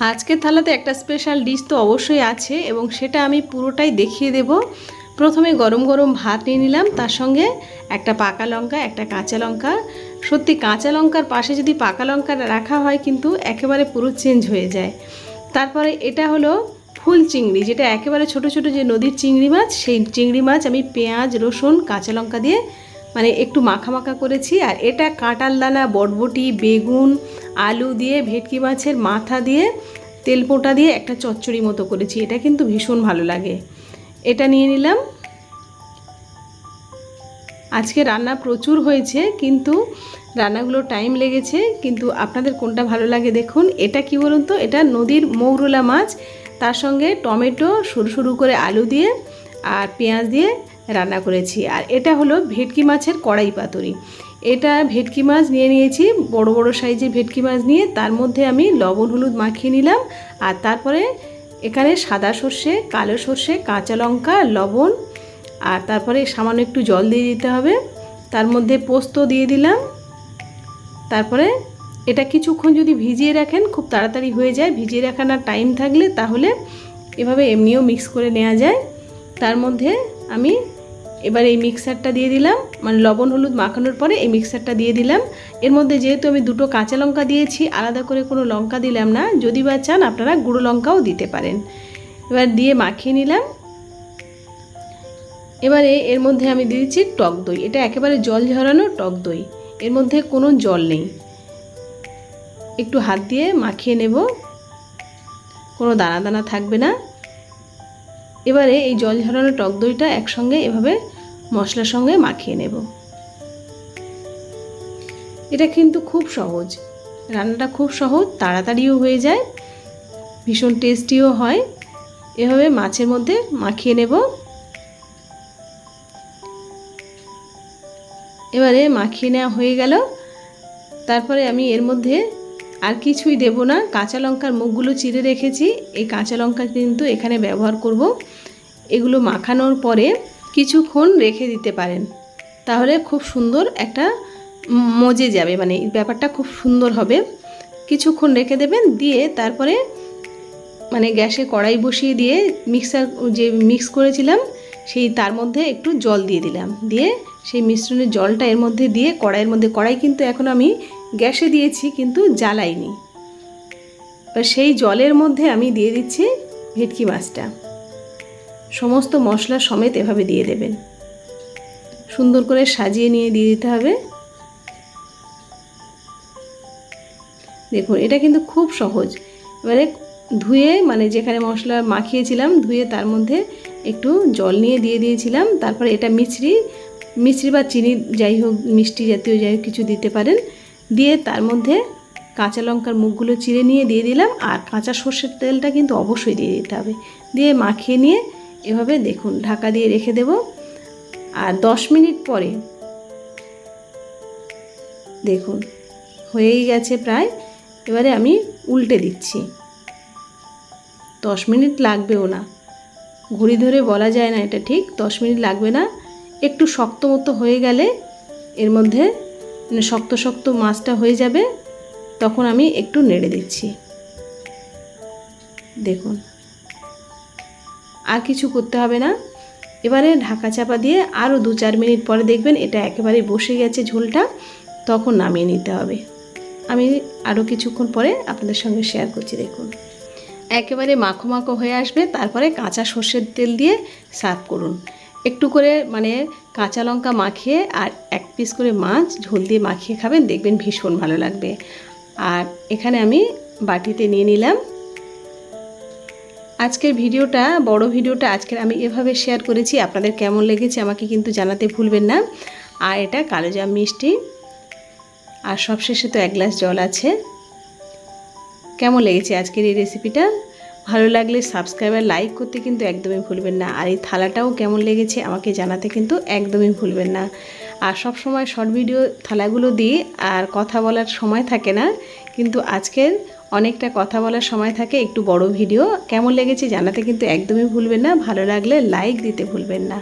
আজকের থালাতে একটা স্পেশাল ডিশ তো অবশ্যই আছে এবং সেটা আমি পুরোটাই দেখিয়ে দেব। প্রথমে গরম গরম ভাত নিয়ে নিলাম, তার সঙ্গে একটা পাকা লঙ্কা, একটা কাঁচা লঙ্কা। সত্যি কাঁচা লঙ্কার পাশে যদি পাকা লঙ্কা রাখা হয় কিন্তু একেবারে পুরো চেঞ্জ হয়ে যায়। তারপরে এটা হলো ফুল চিংড়ি, যেটা একেবারে ছোট ছোট যে নদীর চিংড়ি মাছ, সেই চিংড়ি মাছ আমি পেঁয়াজ, রসুন, কাঁচা লঙ্কা দিয়ে মানে একটু মাখা মাখা করেছি আর এটা কাঁটাল দানা বটবটি বেগুন, আলু দিয়ে, ভেটকি মাছের মাথা দিয়ে, তেল পোঁটা দিয়ে একটা চচ্চড়ি মতো করেছি। এটা কিন্তু ভীষণ ভালো লাগে। এটা নিয়ে নিলাম। আজকে রান্না প্রচুর হয়েছে, কিন্তু রান্নাগুলো টাইম লেগেছে, কিন্তু আপনাদের কোনটা ভালো লাগে দেখুন। এটা কি বলুন তো? এটা নদীর মৌরলা মাছ, তার সঙ্গে টমেটো, সরু সরু করে আলু দিয়ে আর পেঁয়াজ দিয়ে রান্না করেছি। আর এটা হলো ভেটকি মাছের কড়াই পাতুরি। এটা ভেটকি মাছ নিয়ে নিয়েছি, বড় বড় সাইজের ভেটকি মাছ নিয়ে। তার মধ্যে আমি লবণ হলুদ মাখিয়ে নিলাম। আর তারপরে এখানে সাদা সর্ষে, কালো সর্ষে, কাঁচা লঙ্কা, লবণ, আর তারপরে সামান্য একটু জল দিয়ে দিতে হবে। তার মধ্যে পোস্ত দিয়ে দিলাম। তারপরে এটা কিছুক্ষণ যদি ভিজিয়ে রাখেন, খুব তাড়াতাড়ি হয়ে যায়। ভিজিয়ে রাখানোর টাইম থাকলে তাহলে এভাবে এমনিও মিক্স করে নেওয়া যায়। তার মধ্যে আমি এবার এই মিক্সারটা দিয়ে দিলাম। মানে লবণ, হলুদ মাখানোর পরে এই মিক্সারটা দিয়ে দিলাম। এর মধ্যে যেহেতু আমি দুটো কাঁচা লঙ্কা দিয়েছি, আলাদা করে কোনো লঙ্কা দিলাম না। যদি বা চান আপনারা গুঁড়ো লঙ্কাও দিতে পারেন। এবার দিয়ে মাখিয়ে নিলাম। এবারে এর মধ্যে আমি দিয়ে দিচ্ছি টক দই। এটা একেবারে জল ঝরানো টক দই। এর মধ্যে কোনো জল নেই। একটু হাত দিয়ে মাখিয়ে নেব। কোনো দানা দানা থাকবে না। এবারে এই জল ঝরানো টক দইটা একসঙ্গে এভাবে মশলার সঙ্গে মাখিয়ে নেব। এটা কিন্তু খুব সহজ। রান্নাটা খুব সহজ, তাড়াতাড়িও হয়ে যায়, ভীষণ টেস্টিও হয়। এভাবে মাছের মধ্যে মাখিয়ে নেব। এবারে মাখিয়ে নেওয়া হয়ে গেল। তারপরে আমি এর মধ্যে আর কিছুই দেব না। কাঁচা লঙ্কার মুখগুলো চিড়ে রেখেছি। এই কাঁচা লঙ্কা কিন্তু এখানে ব্যবহার করব। এগুলো মাখানোর পরে কিছুক্ষণ রেখে দিতে পারেন। তাহলে খুব সুন্দর একটা মজে যাবে। মানে ব্যাপারটা খুব সুন্দর হবে। কিছুক্ষণ রেখে দেবেন। দিয়ে তারপরে মানে গ্যাসে কড়াই বসিয়ে দিয়ে মিক্সার যে মিক্স করেছিলাম, সেই তার মধ্যে একটু জল দিয়ে দিলাম। দিয়ে সেই মিশ্রণের জলটা এর মধ্যে দিয়ে কড়াইয়ের মধ্যে, কড়াই কিন্তু এখন আমি গ্যাসে দিয়েছি, কিন্তু জ্বালাইনি। এবার সেই জলের মধ্যে আমি দিয়ে দিচ্ছি ভেটকি মাছটা। সমস্ত মশলা সমেত এভাবে দিয়ে দেবেন। সুন্দর করে সাজিয়ে নিয়ে দিয়ে দিতে হবে। দেখুন, এটা কিন্তু খুব সহজ। এবারে ধুয়ে মানে যেখানে মশলা মাখিয়েছিলাম, ধুয়ে তার মধ্যে একটু জল নিয়ে দিয়ে দিয়েছিলাম। তারপরে এটা মিছরি মিছরি বা চিনি যাই হোক, মিষ্টি জাতীয় যাই হোক কিছু দিতে পারেন। দিয়ে তার মধ্যে কাঁচা লঙ্কার মুখগুলো চিড়ে নিয়ে দিয়ে দিলাম আর কাঁচা সর্ষের তেলটা কিন্তু অবশ্যই দিয়ে দিতে হবে। দিয়ে মাখিয়ে নিয়ে এভাবে দেখুন ঢাকা দিয়ে রেখে দেব। আর দশ মিনিট পরে দেখুন হয়েই গেছে প্রায়। এবারে আমি উল্টে দিচ্ছি। দশ মিনিট লাগবেও না। ঘড়ি ধরে বলা যায় না এটা ঠিক। দশ মিনিট লাগবে না। একটু শক্ত মতো হয়ে গেলে এর মধ্যে মানে শক্ত শক্ত মাছটা হয়ে যাবে, তখন আমি একটু নেড়ে দিচ্ছি। দেখুন। আর কিছু করতে হবে না। এবারে ঢাকা চাপা দিয়ে আরও দু চার মিনিট পরে দেখবেন এটা একেবারে বসে গেছে ঝোলটা, তখন নামিয়ে নিতে হবে। আমি আরও কিছুক্ষণ পরে আপনাদের সঙ্গে শেয়ার করছি, দেখুন। একেবারে মাখো মাখো হয়ে আসবে, তারপরে কাঁচা সর্ষের তেল দিয়ে সার্ভ করুন। একটু করে মানে কাঁচা লঙ্কা মাখিয়ে আর এক পিস করে মাছ ঝোল দিয়ে মাখিয়ে খাবেন, দেখবেন ভীষণ ভালো লাগবে। আর এখানে আমি বাটিতে নিয়ে নিলাম। আজকের ভিডিওটা, বড় ভিডিওটা আজকের আমি এভাবে শেয়ার করেছি, আপনাদের কেমন লেগেছে আমাকে কিন্তু জানাতে ভুলবেন না। আর এটা কালোজাম মিষ্টি। আর সবশেষে তো এক গ্লাস জল আছে। কেমন লেগেছে আজকের এই রেসিপিটা ভালো লাগলে সাবস্ক্রাইব আর লাইক করতে কিন্তু একদমই ভুলবেন না। আর এই থালাটাও কেমন লেগেছে আমাকে জানাতে কিন্তু একদমই ভুলবেন না। আর সব সময় শর্ট ভিডিও থালাগুলো দিই আর কথা বলার সময় থাকে না, কিন্তু আজকের অনেকটা কথা বলার সময় থাকে, একটু বড় ভিডিও কেমন লেগেছে জানাতে কিন্তু একদমই ভুলবেন না, ভালো লাগলে লাইক দিতে ভুলবেন না।